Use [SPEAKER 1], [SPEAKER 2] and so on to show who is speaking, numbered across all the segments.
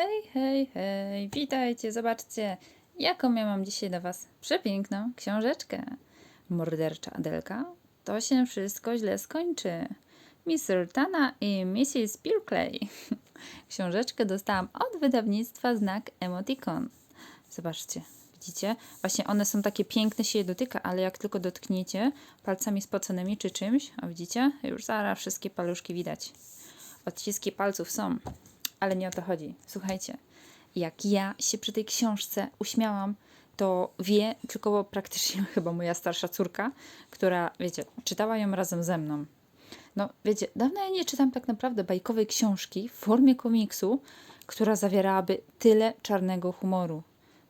[SPEAKER 1] Hej, hej, hej, witajcie, zobaczcie, jaką ja mam dzisiaj dla Was przepiękną książeczkę. Mordercza Adelka, to się wszystko źle skończy. Mr. Tana i Mrs. Pirkley. Książeczkę dostałam od wydawnictwa Znak Emoticon. Zobaczcie, widzicie? Właśnie one są takie piękne, się je dotyka, ale jak tylko dotkniecie palcami spoconymi czy czymś, a widzicie? Już zaraz wszystkie paluszki widać. Odciski palców są, ale nie o to chodzi. Słuchajcie, jak ja się przy tej książce uśmiałam, to wie tylko praktycznie chyba moja starsza córka, która, wiecie, czytała ją razem ze mną. No, wiecie, dawno ja nie czytam tak naprawdę bajkowej książki w formie komiksu, która zawierałaby tyle czarnego humoru.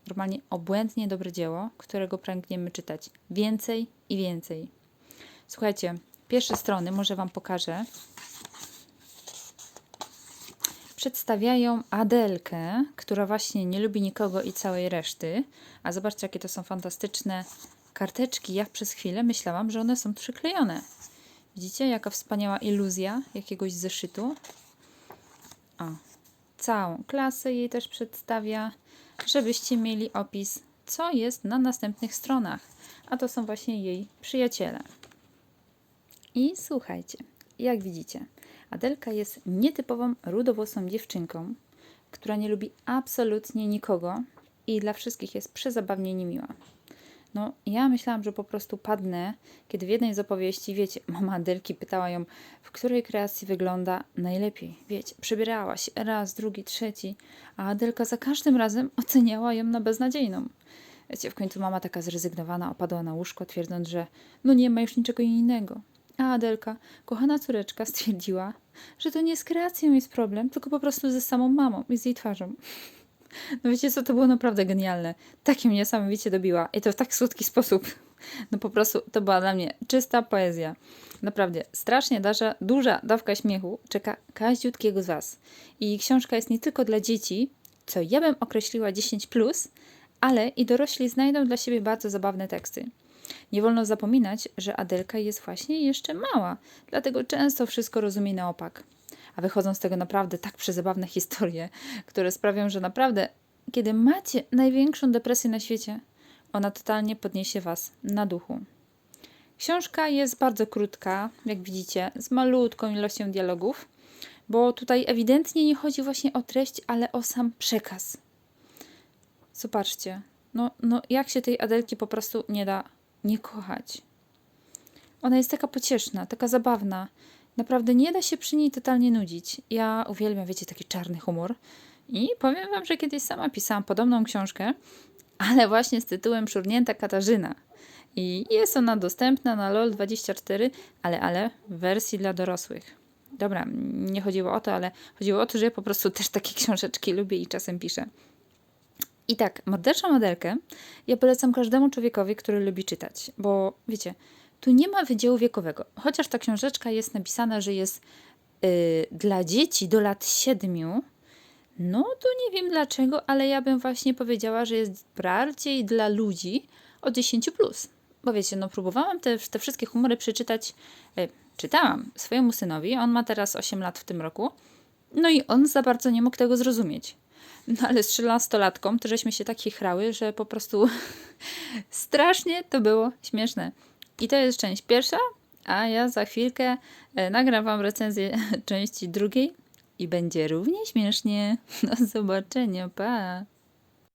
[SPEAKER 1] Normalnie obłędnie dobre dzieło, którego pragniemy czytać więcej i więcej. Słuchajcie, pierwsze strony może Wam pokażę przedstawiają Adelkę, która właśnie nie lubi nikogo i całej reszty. A zobaczcie, jakie to są fantastyczne karteczki. Ja przez chwilę myślałam, że one są przyklejone. Widzicie, jaka wspaniała iluzja jakiegoś zeszytu. O, całą klasę jej też przedstawia, żebyście mieli opis, co jest na następnych stronach. A to są właśnie jej przyjaciele. I słuchajcie, jak widzicie, Adelka jest nietypową, rudowłosą dziewczynką, która nie lubi absolutnie nikogo i dla wszystkich jest przezabawnie niemiła. No, ja myślałam, że po prostu padnę, kiedy w jednej z opowieści, wiecie, mama Adelki pytała ją, w której kreacji wygląda najlepiej. Wiecie, przebierała się raz, drugi, trzeci, a Adelka za każdym razem oceniała ją na beznadziejną. Wiecie, w końcu mama taka zrezygnowana opadła na łóżko, twierdząc, że no nie ma już niczego innego. A Adelka, kochana córeczka, stwierdziła, że to nie z kreacją jest problem, tylko po prostu ze samą mamą i z jej twarzą. No wiecie co, to było naprawdę genialne. Tak mnie niesamowicie dobiła i to w tak słodki sposób. No po prostu to była dla mnie czysta poezja. Naprawdę, strasznie duża, duża dawka śmiechu czeka każdziutkiego z Was. I książka jest nie tylko dla dzieci, co ja bym określiła 10+, plus, ale i dorośli znajdą dla siebie bardzo zabawne teksty. Nie wolno zapominać, że Adelka jest właśnie jeszcze mała, dlatego często wszystko rozumie na opak. A wychodzą z tego naprawdę tak przezabawne historie, które sprawią, że naprawdę, kiedy macie największą depresję na świecie, ona totalnie podniesie Was na duchu. Książka jest bardzo krótka, jak widzicie, z malutką ilością dialogów, bo tutaj ewidentnie nie chodzi właśnie o treść, ale o sam przekaz. Zobaczcie, no, no jak się tej Adelki po prostu nie da nie kochać. Ona jest taka pocieszna, taka zabawna. Naprawdę nie da się przy niej totalnie nudzić. Ja uwielbiam, wiecie, taki czarny humor. I powiem wam, że kiedyś sama pisałam podobną książkę, ale właśnie z tytułem Szurnięta Katarzyna. I jest ona dostępna na LOL24, ale, ale w wersji dla dorosłych. Dobra, nie chodziło o to, ale chodziło o to, że ja po prostu też takie książeczki lubię i czasem piszę. I tak, morderczą modelkę ja polecam każdemu człowiekowi, który lubi czytać, bo wiecie, tu nie ma wydziału wiekowego. Chociaż ta książeczka jest napisana, że jest yy, dla dzieci do lat siedmiu, no to nie wiem dlaczego, ale ja bym właśnie powiedziała, że jest bardziej dla ludzi od 10 plus. Bo wiecie, no próbowałam te, te wszystkie humory przeczytać, yy, czytałam swojemu synowi, on ma teraz 8 lat w tym roku, no i on za bardzo nie mógł tego zrozumieć. No ale z 13-latką to żeśmy się tak chichrały, że po prostu strasznie to było śmieszne. I to jest część pierwsza, a ja za chwilkę e, nagram wam recenzję części drugiej i będzie równie śmiesznie. Do zobaczenia, pa!